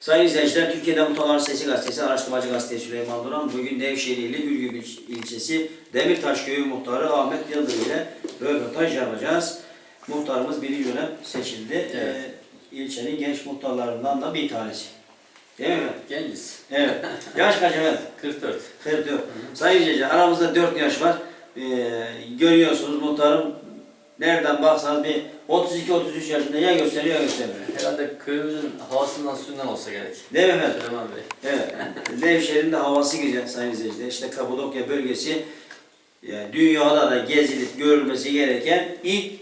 Sayın izleyiciler, Türkiye'de Mutalar Sesi Gazetesi, Araştırmacı Gazetesi Süleyman Duran, bugün Nevşehir ili il- ilçesi Demirtaş Köyü Muhtarı Ahmet Yıldırım ile röportaj yapacağız. Muhtarımız birinci dönem seçildi. Evet. Ee, ilçenin genç muhtarlarından da bir tanesi. Değil mi? Genciz. Evet. Yaş kaç efendim? 44. 44. Sayın izleyiciler, aramızda 4 yaş var. Ee, görüyorsunuz muhtarım nereden baksanız bir 32-33 yaşında ya gösteriyor ya göstermiyor. Herhalde köyümüzün havasından suyundan olsa gerek. Değil mi efendim? Süleyman Bey. Evet. Nevşehir'in de havası güzel sayın izleyiciler. İşte Kapadokya bölgesi yani dünyada da gezilip görülmesi gereken ilk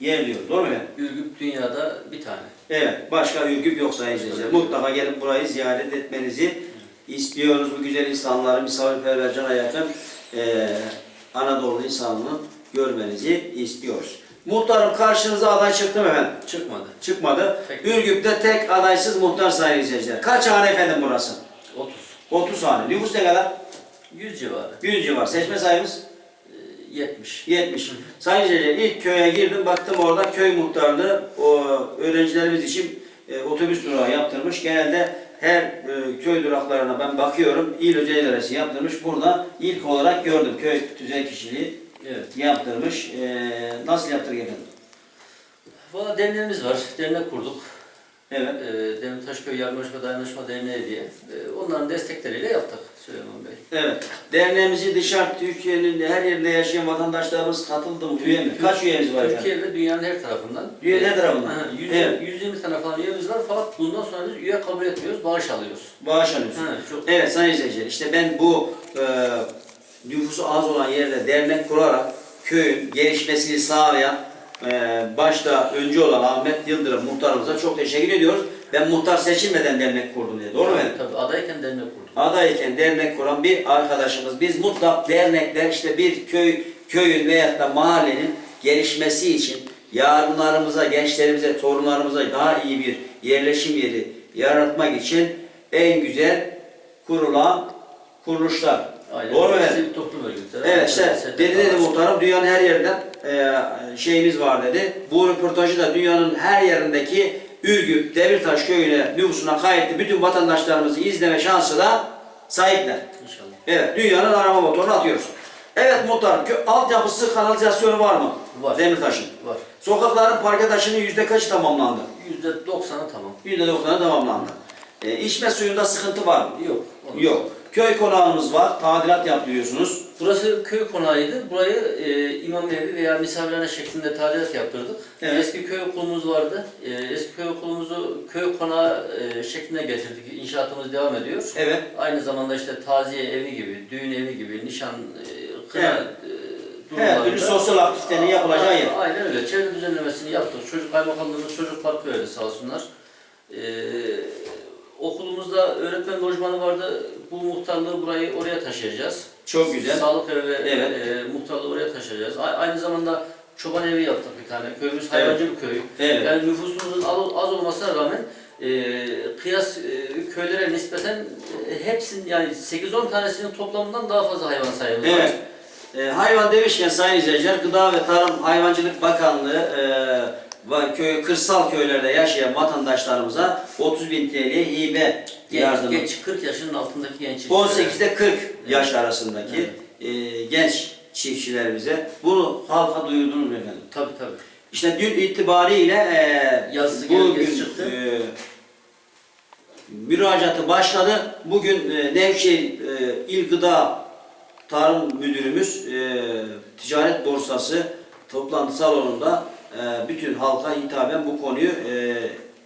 yer diyor. Doğru mu efendim? Ürgüp dünyada bir tane. Evet. Başka ürgüp yok sayın izleyiciler. Mutlaka gelip burayı ziyaret etmenizi istiyoruz. Bu güzel insanları misafirperver cana yakın eee Anadolu insanını görmenizi istiyoruz. Muhtarım karşınıza aday çıktı mı efendim? Çıkmadı. Çıkmadı. Tek- Ürgüp'te tek adaysız muhtar sayın izleyiciler. Kaç hane efendim burası? 30. 30 hane. Nüfus ne kadar? 100 civarı. 100 civar. Seçme sayımız Ee, 70. 70. Sayın izleyiciler ilk köye girdim baktım orada köy muhtarlığı o öğrencilerimiz için e, otobüs durağı yaptırmış. Genelde her e, köy duraklarına ben bakıyorum. İl özel idaresi yaptırmış. Burada ilk olarak gördüm köy tüzel kişiliği Evet. yaptırmış. E, nasıl yaptırdık efendim? Valla derneğimiz var. Dernek kurduk. Evet. Ee, Demirtaşköy Yardımlaşma Dayanışma Derneği diye. Ee, onların destekleriyle yaptık Süleyman Bey. Evet. Derneğimizi dışarı Türkiye'nin her yerinde yaşayan vatandaşlarımız katıldı mı? Üye mi? Kaç üyemiz var efendim? Türkiye ve dünyanın her tarafından. Dünyanın her tarafından. Aha, 100, Evet. 120 tane falan üyemiz var fakat bundan sonra biz üye kabul etmiyoruz, bağış alıyoruz. Bağış alıyorsun. Ha, çok Evet sayın izleyiciler işte ben bu e, nüfusu az olan yerde dernek kurarak köyün gelişmesini sağlayan e, başta öncü olan Ahmet Yıldırım muhtarımıza çok teşekkür ediyoruz. Ben muhtar seçilmeden dernek kurdum diye. Doğru mu? efendim? Tabii adayken dernek kurduk. Adayken dernek kuran bir arkadaşımız. Biz mutlak dernekler işte bir köy köyün veyahut da mahallenin gelişmesi için yarınlarımıza, gençlerimize, torunlarımıza daha iyi bir yerleşim yeri yaratmak için en güzel kurulan kuruluşlar. Aynen. Doğru mu efendim? toplum örgütleri. Evet işte dedi dedi muhtarım dünyanın her yerinden e, şeyimiz var dedi. Bu röportajı da dünyanın her yerindeki Ürgüp, Demirtaş köyüne nüfusuna kayıtlı bütün vatandaşlarımızı izleme şansı da sahipler. İnşallah. Evet dünyanın arama motorunu atıyoruz. Evet muhtarım altyapısı kanalizasyonu var mı? Var. Demirtaş'ın. Var. Sokakların parke taşının yüzde kaçı tamamlandı? Yüzde doksanı tamam. Yüzde doksanı tamamlandı. E, içme suyunda sıkıntı var mı? Yok. onun- Yok. Köy konağımız var. Tadilat yaptırıyorsunuz. Burası köy konağıydı. Burayı e, imam evi veya misafirhane şeklinde tadilat yaptırdık. Evet. Eski köy okulumuz vardı. E, eski köy okulumuzu köy konağı e, şekline getirdik. İnşaatımız devam ediyor. Evet. Aynı zamanda işte taziye evi gibi, düğün evi gibi, nişan, e, kına Evet. e, durumlarında- türlü sosyal aktivitenin yapılacağı yer. Aynen öyle. Çevre düzenlemesini yaptık. Çocuk kaymakamlığımız çocuk parkı verdi sağ olsunlar. Ee, okulumuzda öğretmen lojmanı vardı. Bu muhtarlığı burayı oraya taşıyacağız. Çok güzel. Sağlık evi ve Evet. e, muhtarlığı oraya taşıyacağız. A- aynı zamanda çoban evi yaptık bir tane. Köyümüz hayvancı bir köy. Evet. Yani nüfusumuzun az, az olmasına rağmen e, kıyas e, köylere nispeten e, hepsinin yani 8-10 tanesinin toplamından daha fazla hayvan sayımız var. Evet. E, hayvan demişken sayın izleyiciler Gıda ve Tarım Hayvancılık Bakanlığı e, köy, kırsal köylerde yaşayan vatandaşlarımıza 30 bin TL hibe Genç, yardımı. genç 40 yaşının altındaki genç. 18'de 40 yaş arasındaki e, genç çiftçilerimize bunu halka duyurdunuz mu efendim? Tabii tabii. İşte dün itibariyle e, Yazısı bugün çıktı. e, müracaatı başladı. Bugün e, Nevşehir e, İl Gıda Tarım Müdürümüz e, Ticaret Borsası toplantı salonunda e, bütün halka hitaben bu konuyu e,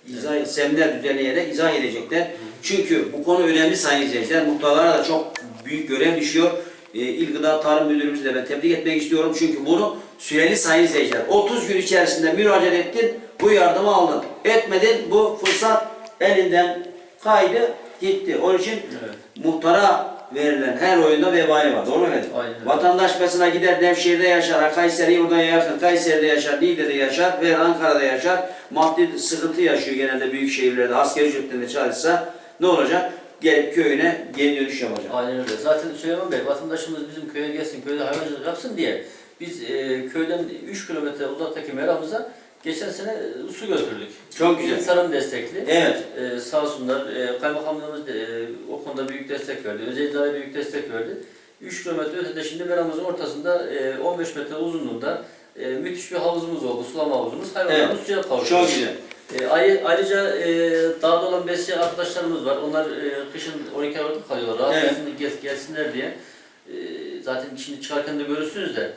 izah, seminer düzenleyerek izah edecekler. Çünkü bu konu önemli sayın izleyiciler. Muhtarlara da çok büyük görev düşüyor. E, İl Gıda Tarım Müdürümüzü de ben tebrik etmek istiyorum. Çünkü bunu süreli sayın izleyiciler. 30 gün içerisinde müracaat ettin, bu yardımı aldın. Etmedin, bu fırsat elinden kaydı, gitti. Onun için Evet. muhtara verilen her oyunda vebali var. Doğru mu efendim? Aynen. Vatandaş mesela gider Nevşehir'de yaşar, Kayseri buradan yakın, Kayseri'de yaşar, Niğde'de yaşar ve Ankara'da yaşar. Maddi sıkıntı yaşıyor genelde büyük şehirlerde. Asgari ücretlerinde çalışsa ne olacak? Gelip köyüne geri dönüş yapacak. Aynen öyle. Zaten Süleyman Bey vatandaşımız bizim köye gelsin, köyde hayvancılık yapsın diye biz e, köyden 3 kilometre uzaktaki meramıza Geçen sene e, su götürdük. Çok güzel. Tarım destekli. Evet. Ee, sağ olsunlar e, kaymakamlığımız e, o konuda büyük destek verdi. Özel idare büyük destek verdi. 3 kilometre ötede şimdi meramızın ortasında e, 15 metre uzunluğunda e, müthiş bir havuzumuz oldu. Sulama havuzumuz. Hayvanlarımız suya kavuştu. Çok güzel. E, ayrı- ayrıca e, dağda olan besleyen arkadaşlarımız var. Onlar e, kışın 12 Aralık'ta kalıyorlar. Rahat Evet. etsin, gel- gelsinler diye. E, zaten şimdi çıkarken de görürsünüz de e,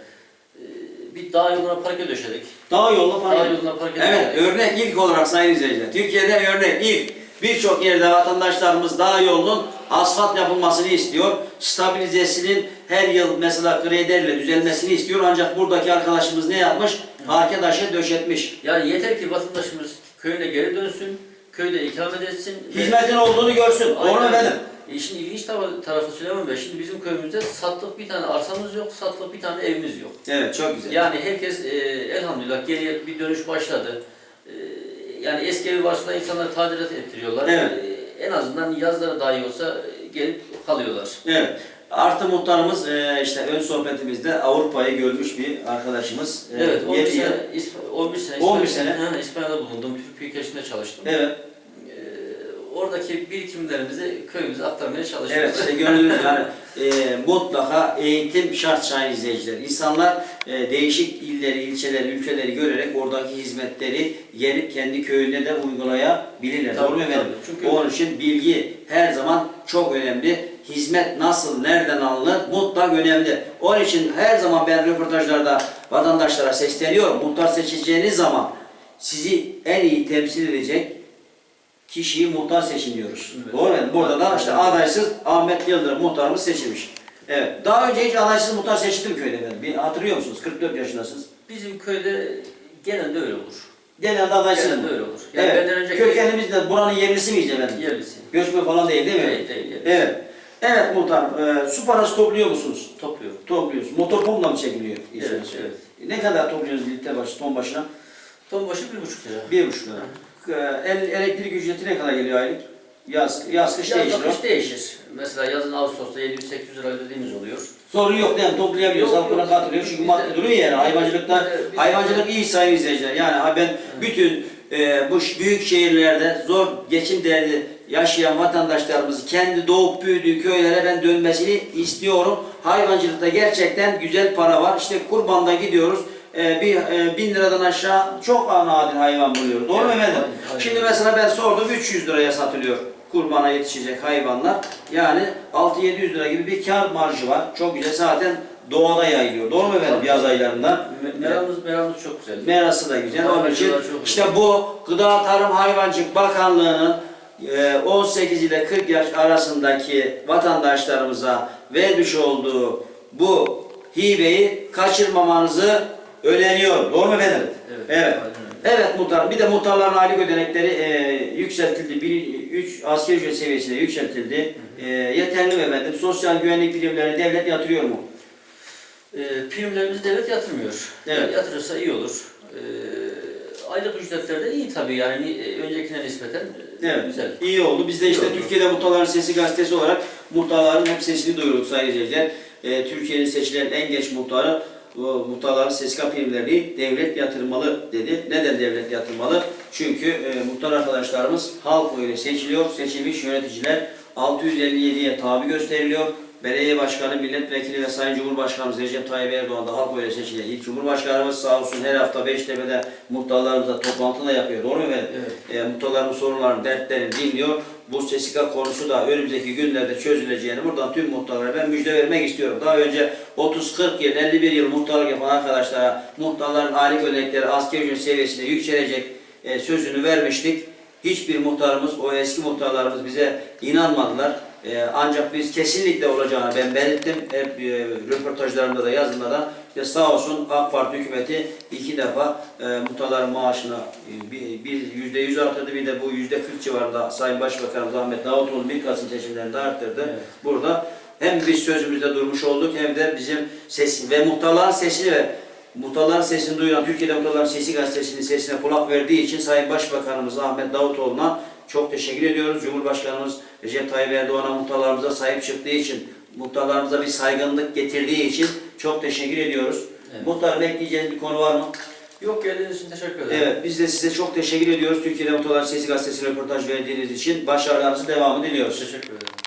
bir dağ yoluna parke döşedik. Dağ yoluna Dağ para yoluna parke Evet, döşedik. örnek ilk olarak sayın izleyiciler. Türkiye'de örnek ilk. Birçok yerde vatandaşlarımız dağ yolunun asfalt yapılmasını istiyor. Stabilizesinin her yıl mesela krederle düzelmesini istiyor. Ancak buradaki arkadaşımız ne yapmış? Arkadaşa döşetmiş. Yani yeter ki vatandaşımız köyüne geri dönsün, köyde ikamet etsin. ve- Hizmetin olduğunu görsün. Aynen. efendim? E şimdi ilginç tar- tarafı Süleyman Bey, şimdi bizim köyümüzde satılık bir tane arsamız yok, satılık bir tane evimiz yok. Evet, çok güzel. Yani herkes e, elhamdülillah geriye bir dönüş başladı. E, yani eski evi varsa insanlar tadilat ettiriyorlar. Evet. E, en azından yazları dahi olsa e, gelip kalıyorlar. Evet. Artı muhtarımız e, işte ön sohbetimizde Avrupa'yı görmüş bir arkadaşımız. E, Evet, 11 yedi sene, yıl- İsp- 11 sene, 11 İspanya- sene. İspanya'da bulundum, Türk Büyükelçiliğinde çalıştım. Evet. Oradaki birikimlerimizi köyümüze aktarmaya çalışıyoruz. Evet işte gördüğünüz yani e, mutlaka eğitim şart sayın izleyiciler. İnsanlar e, değişik illeri, ilçeleri, ülkeleri görerek oradaki hizmetleri gelip kendi köyünde de uygulayabilirler. Tabii, Doğru mu efendim? Çünkü- Onun için bilgi her zaman çok önemli. Hizmet nasıl, nereden alınır mutlak önemli. Onun için her zaman ben röportajlarda vatandaşlara sesleniyorum. Muhtar seçeceğiniz zaman sizi en iyi temsil edecek kişiyi muhtar seçin diyoruz. Evet. Doğru mu? Burada da işte adaysız Ahmet Yıldırım muhtarımız seçilmiş. Evet. Daha önce hiç adaysız muhtar seçildi mi köyde efendim? Bir hatırlıyor musunuz? 44 yaşındasınız. Bizim köyde genelde öyle olur. Genelde adaysız Genelde mı? öyle olur. Yani evet. benden önceki Kökenimiz de buranın yerlisi miyiz efendim? yerlisi. Göçme falan değil değil mi? Değil, değil, yerlisi. Evet. Evet muhtar. E, su parası topluyor musunuz? Topluyorum. Topluyoruz. Motor pompla mı çekiliyor? Evet, evet. Ne kadar topluyorsunuz litre başı, ton başına? Ton başı bir buçuk lira. Bir buçuk lira. E, el, elektrik ücreti ne kadar geliyor aylık? Yaz, yaz kış Yaz değişiyor. kış değişir. Mesela yazın Ağustos'ta 700-800 lira ödediğimiz oluyor. Sorun yok değil mi? Toplayabiliyoruz. Halk buna katılıyor. Çünkü madde duruyor yani. Hayvancılıkta, bizde- hayvancılık iyi sayın izleyiciler. Yani ben bütün e, bu büyük şehirlerde zor geçim derdi yaşayan vatandaşlarımızı kendi doğup büyüdüğü köylere ben dönmesini istiyorum. Hayvancılıkta gerçekten güzel para var. İşte kurbanda gidiyoruz. E, bir e, bin liradan aşağı çok nadir hayvan buluyoruz. Doğru mu efendim? Şimdi mesela ben sordum 300 liraya satılıyor kurbana yetişecek hayvanlar. Yani 6-700 lira gibi bir kar marjı var. Çok güzel zaten doğada yayılıyor. Doğru mu efendim yaz aylarında? Me- Meramız, meramız çok güzel. Merası da güzel. Onun için işte bu Gıda Tarım Hayvancılık Bakanlığı'nın e, 18 ile 40 yaş arasındaki vatandaşlarımıza vermiş olduğu bu hibeyi kaçırmamanızı öneriyorum. Doğru mu efendim? Evet. Evet. Evet muhtar. Bir de muhtarların aylık ödenekleri e, yükseltildi. 3 asgari ücret seviyesine yükseltildi. E, yeterli mi efendim? Sosyal güvenlik primleri devlet yatırıyor mu? Ee, primlerimizi devlet yatırmıyor. Evet. Yatırırsa iyi olur. Ee, aylık ücretler de iyi tabii yani ni- e, öncekine nispeten e, Evet. güzel. İyi oldu. Biz de işte İyi oldu. Türkiye'de Muhtarların Sesi gazetesi olarak muhtarların hep sesini duyurduk sayın izleyiciler. E, Türkiye'nin seçilen en genç muhtarı bu muhtarların SSK primlerini devlet yatırmalı dedi. Neden devlet yatırmalı? Çünkü e, muhtar arkadaşlarımız halk oyuyla seçiliyor. Seçilmiş yöneticiler 657'ye tabi gösteriliyor. Belediye Başkanı, Milletvekili ve Sayın Cumhurbaşkanımız Recep Tayyip Erdoğan da halk oyuyla seçilen ilk Cumhurbaşkanımız sağ olsun her hafta Beştepe'de muhtarlarımızla toplantı da yapıyor. Doğru mu efendim? Evet. e, muhtarların sorunlarını, dertlerini dinliyor. Bu SSK konusu da önümüzdeki günlerde çözüleceğini buradan tüm muhtarlara ben müjde vermek istiyorum. Daha önce 30-40 yıl, 51 yıl muhtarlık yapan arkadaşlara muhtarların aylık ödenekleri asgari ücret seviyesine yükselecek e, sözünü vermiştik. Hiçbir muhtarımız, o eski muhtarlarımız bize inanmadılar. E, ancak biz kesinlikle olacağını ben belirttim. Hep e, röportajlarımda da yazımda işte sağ olsun AK Parti hükümeti iki defa e, muhtarların maaşını e, bir, bir yüzde yüz artırdı. Bir de bu yüzde 40 civarında Sayın Başbakanımız Ahmet Davutoğlu 1 Kasım seçimlerinde arttırdı. Evet. Burada hem biz sözümüzde durmuş olduk hem de bizim sesi ve muhtarların sesini ve muhtarların sesini duyuran Türkiye'de Muhtarların Sesi gazetesinin sesine kulak verdiği için Sayın Başbakanımız Ahmet Davutoğlu'na çok teşekkür ediyoruz. Cumhurbaşkanımız Recep Tayyip Erdoğan'a muhtarlarımıza sahip çıktığı için, muhtarlarımıza bir saygınlık getirdiği için çok teşekkür ediyoruz. Evet. Muhtarım ekleyeceğiniz bir konu var mı? Yok geldiğiniz için teşekkür ederim. Evet, biz de size çok teşekkür ediyoruz. Türkiye'de Motorlar Sesi Gazetesi'ne röportaj verdiğiniz için başarılarınızın devamını diliyoruz. Teşekkür ederim.